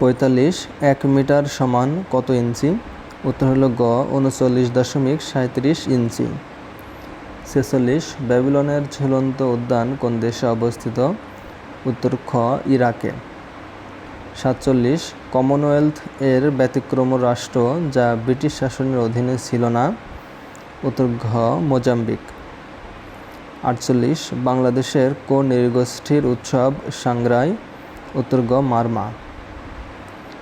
পঁয়তাল্লিশ এক মিটার সমান কত ইঞ্চি? উত্তর হলো গ, উনচল্লিশ দশমিক সাঁত্রিশ ইঞ্চি। ছেচল্লিশ, ব্যাবিলনের ঝুলন্ত উদ্যান কোন দেশে অবস্থিত? উত্তর খ, ইরাকে। সাতচল্লিশ, কমনওয়েলথ এর ব্যতিক্রম রাষ্ট্র যা ব্রিটিশ শাসনের অধীনে ছিল না? উত্তর ঘ, মোজাম্বিক। আটচল্লিশ, বাংলাদেশের কোন নৃগোষ্ঠীর উৎসব সাংগ্রাই উত্তর গ, মারমা।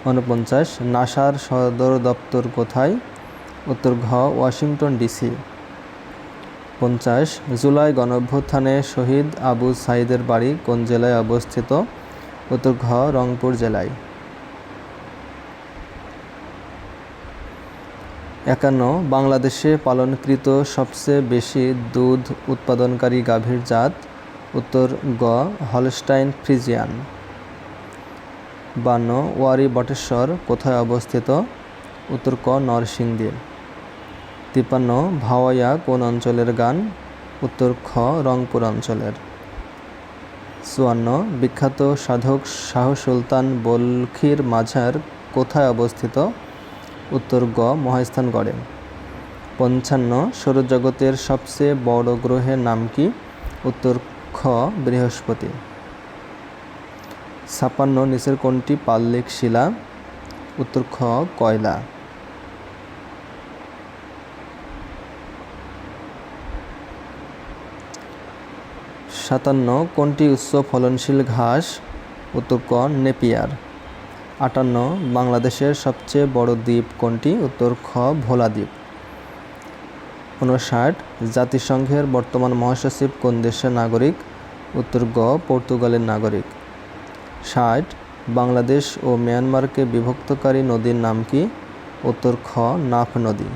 উনপঞ্চাশ নাসার সদর দপ্তর কোথায়? উত্তর ঘ, ওয়াশিংটন ডিসি। পঞ্চাশ, জুলাই গণঅভ্যুত্থানে শহীদ আবু সাইদের বাড়ি কোন জেলায় অবস্থিত? উত্তর ঘ, রংপুর জেলায়। একান্ন, বাংলাদেশে পালনকৃত সবচেয়ে বেশি দুধ উৎপাদনকারী গাভীর জাত। উত্তর গ, হলস্টাইন ফ্রিজিয়ান। বান্ন, ওয়ারি বটেশ্বর কোথায় অবস্থিত? উত্তর ক নরসিংদী তিপ্পান্ন, ভাওয়াইয়া কোন অঞ্চলের গান? উত্তর খ, রংপুর অঞ্চলের। চুয়ান্ন, বিখ্যাত সাধক শাহ সুলতান বলখির মাঝার কোথায় অবস্থিত? উত্তর গ, মহাস্থানগড়ে। পঞ্চান্ন, সৌরজগতের সবচেয়ে বড় গ্রহের নাম কি? উত্তর খ, বৃহস্পতি। ছাপ্পান্ন নিচের কোনটি পাল্লিক শিলা, উত্তর খ কয়লা। সাতান্ন কোনটি উচ্চ ফলনশীল ঘাস, উত্তর ক নেপিয়ার। আটান্ন, বাংলাদেশের সবচেয়ে বড় দ্বীপ কোনটি উত্তর খ ভোলা দ্বীপ। উনষাট, জাতিসংঘের বর্তমান মহাসচিব কোন দেশের নাগরিক, উত্তর গ পর্তুগালের নাগরিক। ষাট বাংলাদেশ ও মিয়ানমারকে বিভক্তকারী নদীর নাম কি? উত্তর খ নাফ নদী।